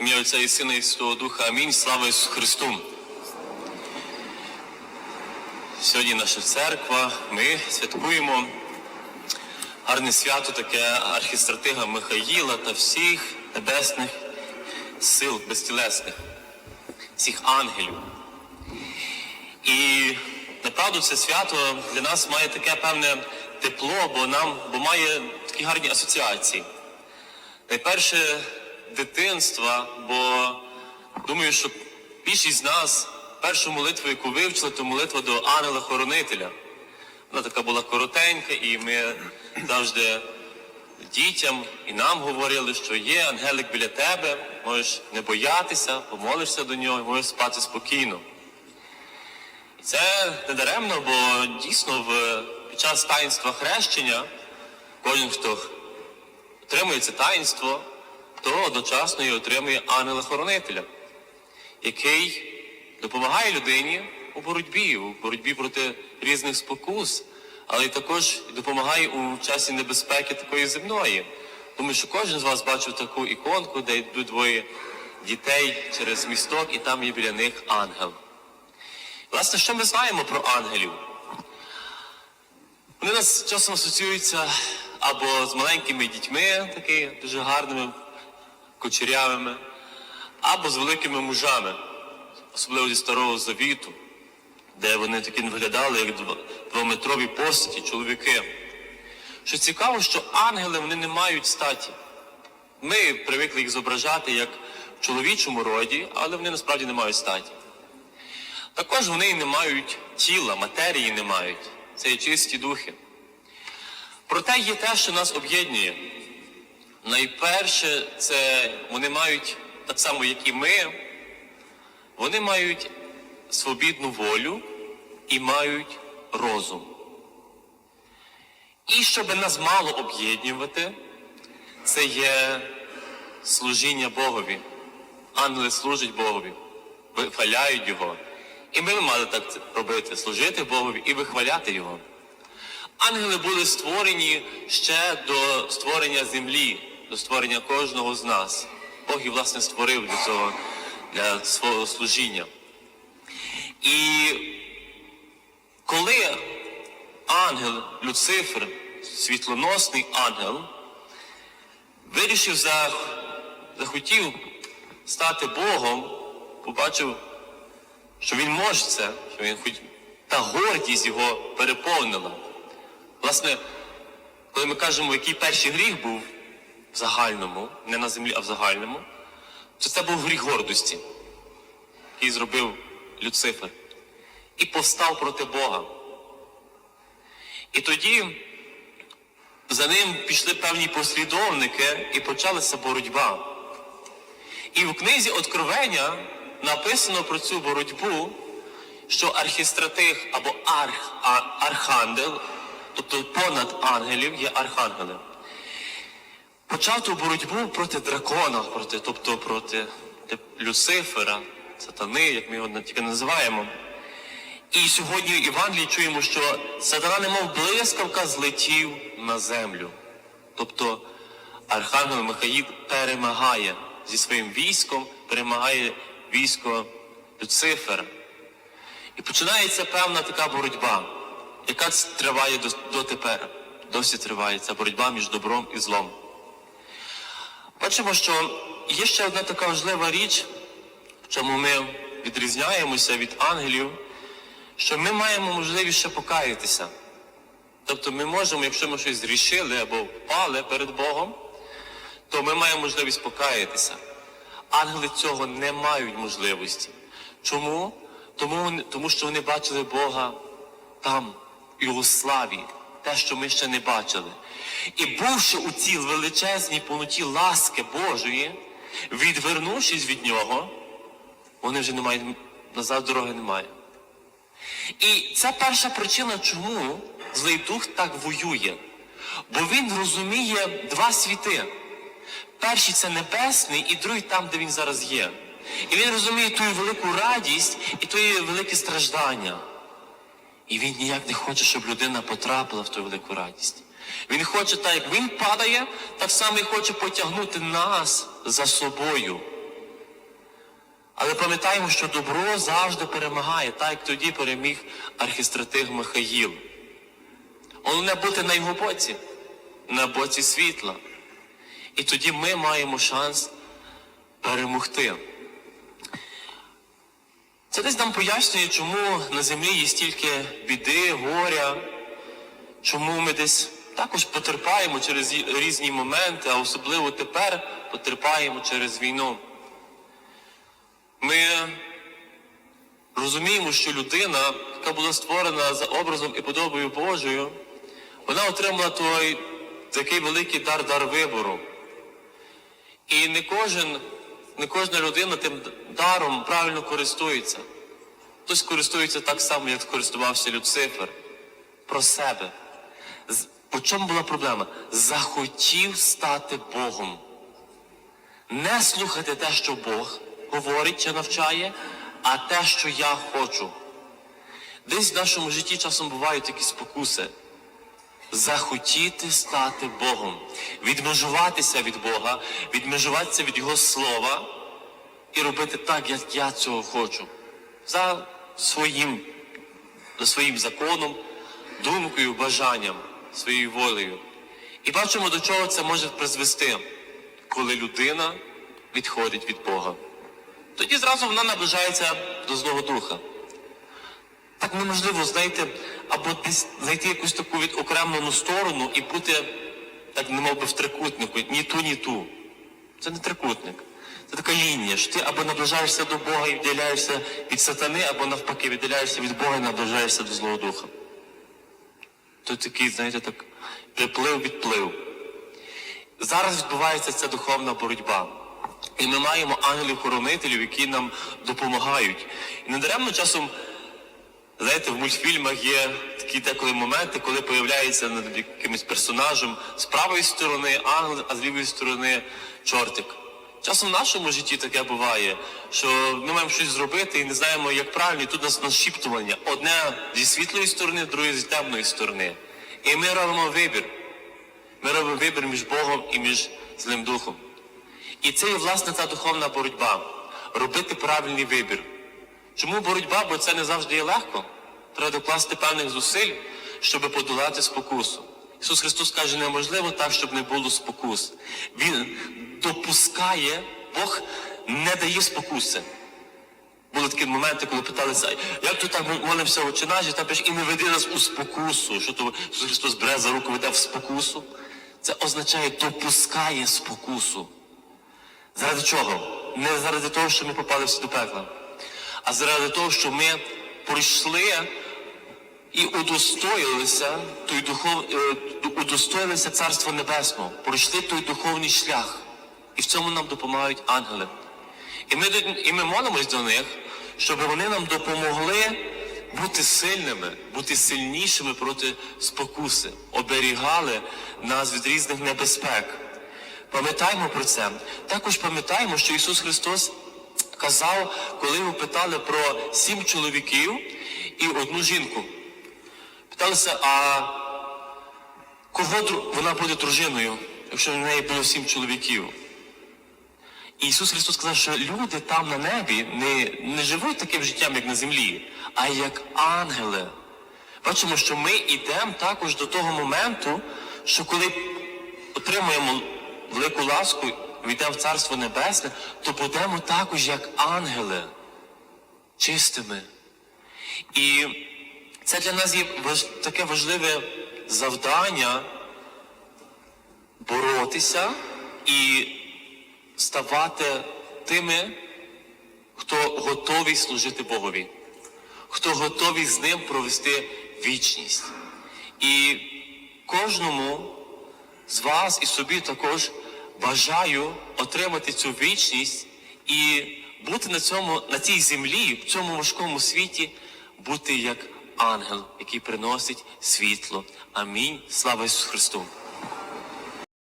Ім'я Отця і Сина і Святого Духа. Амінь. Слава Ісусу Христу. Сьогодні наша церква. Ми святкуємо гарне свято, таке архістратига Михаїла та всіх небесних сил безтілесних, всіх ангелів. І направду це свято для нас має таке певне тепло, бо нам бо має такі гарні асоціації. Найперше дитинства, бо думаю, що більшість з нас першу молитву, яку вивчили, то молитва до ангела-хоронителя. Вона така була коротенька, і ми завжди дітям і нам говорили, що є ангелик біля тебе, можеш не боятися, помолишся до нього, можеш спати спокійно. І це не даремно, бо дійсно в, під час таїнства хрещення кожен, хто отримує це таїнство, то одночасно і отримує ангела-хоронителя, який допомагає людині у боротьбі, у боротьбі проти різних спокус, але й також допомагає у часі небезпеки такої земної. Тому що кожен з вас бачив таку іконку, де йдуть двоє дітей через місток, і там є біля них ангел. Власне, що ми знаємо про ангелів? Вони нас часом асоціюються або з маленькими дітьми, такими дуже гарними, кучерявими, або з великими мужами, особливо зі старого завіту, де вони такі виглядали, як двометрові постаті, чоловіки. Що цікаво, що ангели вони не мають статі. Ми привикли їх зображати як в чоловічому роді, але вони насправді не мають статі. Також вони не мають тіла, матерії не мають. Це є чисті духи. Проте є те, що нас об'єднує. Найперше, це вони мають, так само, як і ми, вони мають свобідну волю і мають розум. І щоб нас мало об'єднувати, це є служіння Богові. Ангели служать Богові, вихваляють Його. І ми мали так робити, служити Богові і вихваляти Його. Ангели були створені ще до створення землі, до створення кожного з нас. Бог їх, власне, створив для цього, для свого служіння. І коли ангел Люцифер, світлоносний ангел, вирішив за, захотів стати Богом, побачив, що він може це, що він хоч та гордість його переповнила. Власне, коли ми кажемо, який перший гріх був в загальному, не на землі, а в загальному, то це був гріх гордості, який зробив Люцифер. І повстав проти Бога. І тоді за ним пішли певні послідовники і почалася боротьба. І в книзі Откровення написано про цю боротьбу, що архістратих або арх, архангел, тобто понад ангелів є архангели, почав ту боротьбу проти дракона, проти, тобто проти Люцифера, сатани, як ми його тільки називаємо. І сьогодні в Євангелії чуємо, що сатана немов блискавка злетів на землю. Тобто Архангел Михаїл перемагає зі своїм військом, перемагає військо Люцифера. І починається певна така боротьба, яка триває дотепер. Досі триває ця боротьба між добром і злом. Бачимо, що є ще одна така важлива річ, в чому ми відрізняємося від ангелів, що ми маємо можливість ще покаятися. Тобто ми можемо, якщо ми щось зрішили або впали перед Богом, то ми маємо можливість покаятися. Ангели цього не мають можливості. Чому? Тому, тому що вони бачили Бога там, в Його славі, те, що ми ще не бачили. І бувши у цій величезній повноті ласки Божої, відвернувшись від нього, вони вже не мають назад дороги немає. І це перша причина, чому злий дух так воює. Бо він розуміє два світи. Перший це небесний, і другий там, де він зараз є. І він розуміє ту велику радість і тої велике страждання. І він ніяк не хоче, щоб людина потрапила в ту велику радість. Він хоче, так як він падає, так само і хоче потягнути нас за собою. Але пам'ятаємо, що добро завжди перемагає, так як тоді переміг архістратиг Михаїл. Головне бути на його боці, на боці світла. І тоді ми маємо шанс перемогти. Це десь нам пояснює, чому на землі є стільки біди, горя, чому ми десь також потерпаємо через різні моменти, а особливо тепер потерпаємо через війну. Ми розуміємо, що людина, яка була створена за образом і подобою Божою, вона отримала той такий великий дар дар вибору. І не кожен, не кожна людина тим даром правильно користується. Хтось користується так само, як користувався Люцифер. Про себе. По чому була проблема? Захотів стати Богом. Не слухати те, що Бог говорить чи навчає, а те, що я хочу. Десь в нашому житті часом бувають такі спокуси. Захотіти стати Богом, відмежуватися від Бога, відмежуватися від Його слова і робити так, як я цього хочу. За своїм, за своїм законом, думкою, бажанням, своєю волею. І бачимо, до чого це може призвести, коли людина відходить від Бога. Тоді зразу вона наближається до Злого Духа. Так неможливо знайти, або десь знайти якусь таку відокремлену сторону і бути, так немов би в трикутнику, ні ту, ні ту. Це не трикутник. Це така лінія, що ти або наближаєшся до Бога і відділяєшся від сатани, або навпаки відділяєшся від Бога і наближаєшся до Злого Духа. Тут такий, знаєте, так приплив-відплив. Зараз відбувається ця духовна боротьба. І ми маємо ангелів-хоронителів, які нам допомагають. І недаремно часом, знаєте, в мультфільмах є такі деколи моменти, коли появляється над якимось персонажем з правої сторони ангел, а з лівої сторони чортик. Часом в нашому житті таке буває, що ми маємо щось зробити і не знаємо, як правильно, і тут у нас нашіптування. Одне зі світлої сторони, друге зі темної сторони. І ми робимо вибір. Ми робимо вибір між Богом і між злим духом. І це є власне та духовна боротьба. Робити правильний вибір. Чому боротьба? Бо це не завжди є легко. Треба докласти певних зусиль, щоб подолати спокусу. Ісус Христос каже, неможливо так, щоб не було спокус. Він допускає, Бог не дає спокуси. Були такі моменти, коли питалися, як то так молимося в очинажі, та пиш, і не веди нас у спокусу. Що то Ісус Христос бере за руку, веде в спокусу? Це означає допускає спокусу. Заради чого? Не заради того, що ми попали всі до пекла, а заради того, що ми пройшли і удостоїлися той духов, е, удостоїлися Царства Небесного, пройшли той духовний шлях. І в цьому нам допомагають ангели. І ми, і ми молимось до них, щоб вони нам допомогли бути сильними, бути сильнішими проти спокуси, оберігали нас від різних небезпек. Пам'ятаємо про це. Також пам'ятаємо, що Ісус Христос казав, коли його питали про сім чоловіків і одну жінку. Питалися, а кого вона буде дружиною, якщо в неї було сім чоловіків? І Ісус Христос сказав, що люди там на небі не, не живуть таким життям, як на землі, а як ангели. Бачимо, що ми йдемо також до того моменту, що коли отримуємо велику ласку, війдемо в Царство Небесне, то будемо також як ангели, чистими. І це для нас є таке важливе завдання боротися і ставати тими, хто готовий служити Богові, хто готовий з ним провести вічність. І кожному з вас і собі також бажаю отримати цю вічність і бути на цьому, на цій землі, в цьому важкому світі, бути як ангел, який приносить світло. Амінь. Слава Ісусу Христу!